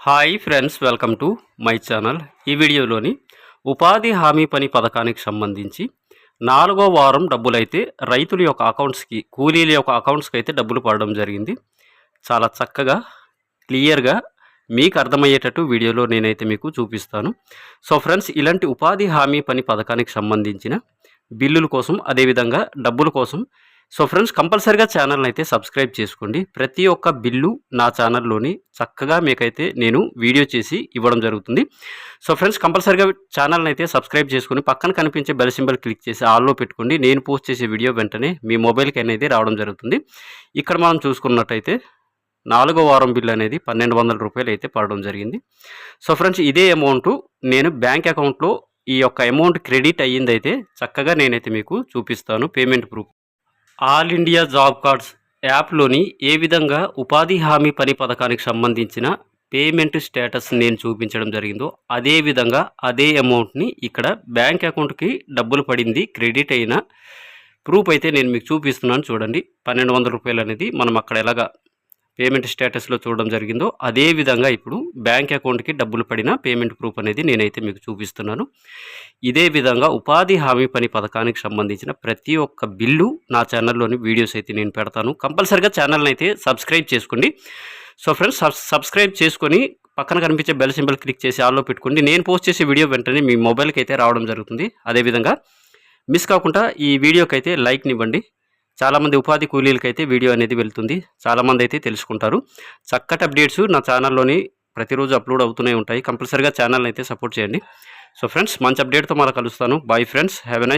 Hi friends welcome to my channel. ఈ వీడియోలోని ఉపాధి హామీ పని పథకానికి సంబంధించి నాలుగో వారం డబ్బులైతే రైతుల యొక్క అకౌంట్స్కి కూలీల యొక్క అకౌంట్స్కి అయితే డబ్బులు పడడం జరిగింది. చాలా చక్కగా క్లియర్గా మీకు అర్థమయ్యేటట్టు వీడియోలో నేనైతే మీకు చూపిస్తాను. సో ఫ్రెండ్స్ ఇలాంటి ఉపాధి హామీ పని పథకానికి సంబంధించిన బిల్లుల కోసం అదేవిధంగా డబ్బుల కోసం సో ఫ్రెండ్స్ కంపల్సరిగా ఛానల్ని అయితే సబ్స్క్రైబ్ చేసుకోండి. ప్రతి ఒక్క బిల్లు నా ఛానల్లోని చక్కగా మీకైతే నేను వీడియో చేసి ఇవ్వడం జరుగుతుంది. సో ఫ్రెండ్స్ కంపల్సరిగా ఛానల్ని అయితే సబ్స్క్రైబ్ చేసుకుని పక్కన కనిపించే బెల్ సింబల్ క్లిక్ చేసి ఆల్లో పెట్టుకోండి. నేను పోస్ట్ చేసే వీడియో వెంటనే మీ మొబైల్కి అనేది రావడం జరుగుతుంది. ఇక్కడ మనం చూసుకున్నట్టయితే నాలుగో వారం బిల్ అనేది పన్నెండు వందల రూపాయలు అయితే పడడం జరిగింది. సో ఫ్రెండ్స్ ఇదే అమౌంట్ నేను బ్యాంక్ అకౌంట్లో ఈ యొక్క అమౌంట్ క్రెడిట్ అయ్యిందైతే చక్కగా నేనైతే మీకు చూపిస్తాను. Payment proof all India job cards యాప్లోని ఏ విధంగా ఉపాధి హామీ పని పథకానికి సంబంధించిన పేమెంట్ స్టేటస్ నేను చూపించడం జరిగిందో అదే విధంగా అదే అమౌంట్ని ఇక్కడ బ్యాంక్ అకౌంట్కి డబ్బులు పడింది క్రెడిట్ అయిన ప్రూఫ్ అయితే నేను మీకు చూపిస్తున్నాను చూడండి. పన్నెండు వందల రూపాయలు అనేది మనం అక్కడ ఎలాగా పేమెంట్ స్టేటస్లో చూడడం జరిగిందో అదే విధంగా ఇప్పుడు బ్యాంక్ అకౌంట్కి డబ్బులు పడిన పేమెంట్ ప్రూఫ్ అనేది నేనైతే మీకు చూపిస్తున్నాను. ఇదే విధంగా ఉపాధి హామీ పని పథకానికి సంబంధించిన ప్రతి ఒక్క బిల్లు నా ఛానల్లోని వీడియోస్ అయితే నేను పెడతాను. కంపల్సరిగా ఛానల్ని అయితే సబ్స్క్రైబ్ చేసుకోండి సో ఫ్రెండ్స్ సబ్స్క్రైబ్ చేసుకొని పక్కన కనిపించే బెల్ సింబల్ క్లిక్ చేసి ఆల్లో పెట్టుకోండి. నేను పోస్ట్ చేసే వీడియో వెంటనే మీ మొబైల్కి అయితే రావడం జరుగుతుంది. అదేవిధంగా మిస్ కాకుండా ఈ వీడియోకి అయితే లైక్నివ్వండి. చాలామంది ఉపాధి కూలీలకి అయితే వీడియో అనేది వెళ్తుంది. చాలామంది అయితే తెలుసుకుంటారు. చక్కటి అప్డేట్స్ నా ఛానల్లోని ప్రతిరోజు అప్లోడ్ అవుతూనే ఉంటాయి. కంపల్సరీగా ఛానల్ని అయితే సపోర్ట్ చేయండి. సో ఫ్రెండ్స్ మంచి అప్డేట్తో మళ్ళీ కలుస్తాను. Bye friends have a nice